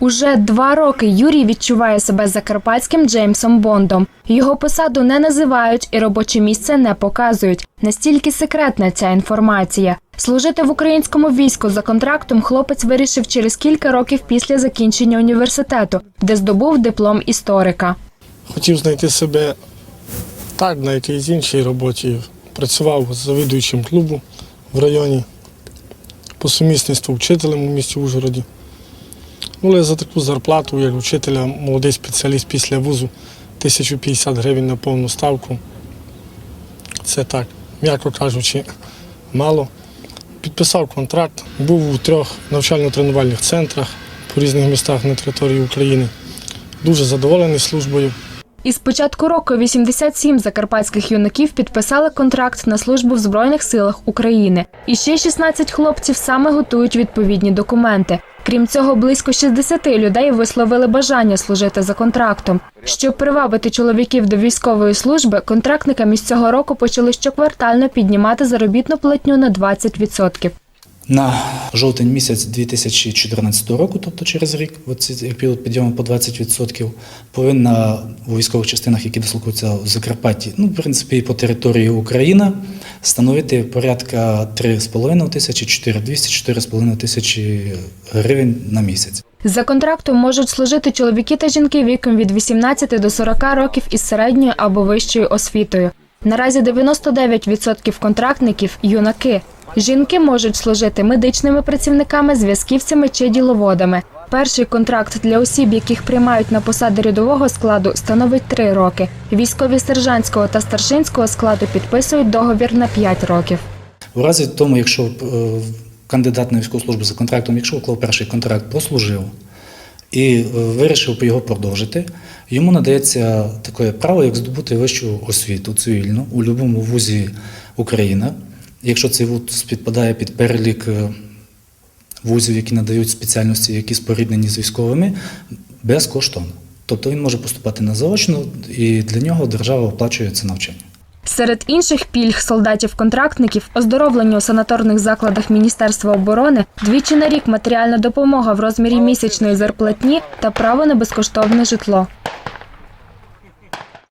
Уже два роки Юрій відчуває себе закарпатським Джеймсом Бондом. Його посаду не називають і робоче місце не показують. Настільки секретна ця інформація. Служити в українському війську за контрактом хлопець вирішив через кілька років після закінчення університету, де здобув диплом історика. Хотів знайти себе так, на якійсь іншій роботі. Працював завідуючим клубу в районі, по сумісництву вчителем у місті Ужгороді. Ну, але за таку зарплату, як вчителя, молодий спеціаліст після вузу, 1050 гривень на повну ставку. Це так, м'яко кажучи, мало. Підписав контракт, був у трьох навчально-тренувальних центрах по різних містах на території України. Дуже задоволений службою. Із початку року 87 закарпатських юнаків підписали контракт на службу в Збройних силах України. І ще 16 хлопців саме готують відповідні документи. Крім цього, близько 60 людей висловили бажання служити за контрактом. Щоб привабити чоловіків до військової служби, контрактникам із цього року почали щоквартально піднімати заробітну платню на 20%. На жовтень місяць 2014 року, тобто через рік, оці період підйому по 20%, повинна у військових частинах, які дислокуються в Закарпатті, ну, в принципі, і по території України, становити порядка 3,5 тисячі, 4, 200-4,5 тисячі гривень на місяць. За контрактом можуть служити чоловіки та жінки віком від 18 до 40 років із середньою або вищою освітою. Наразі 99% контрактників юнаки. Жінки можуть служити медичними працівниками, зв'язківцями чи діловодами. Перший контракт для осіб, яких приймають на посади рядового складу, становить 3 роки. Військові сержантського та старшинського складу підписують договір на 5 років. У разі тому, якщо е, кандидат на військову службу за контрактом, якщо уклав перший контракт, прослужив і е, вирішив його продовжити, йому надається таке право, як здобути вищу освіту цивільну у будь-якому вузі України. Якщо цей вуз підпадає під перелік е, вузів, які надають спеціальності, які споріднені з військовими, безкоштовно. Тобто він може поступати на заочно, і для нього держава оплачує це навчання. Серед інших пільг солдатів-контрактників оздоровлення у санаторних закладах Міністерства оборони, двічі на рік матеріальна допомога в розмірі місячної зарплатні та право на безкоштовне житло.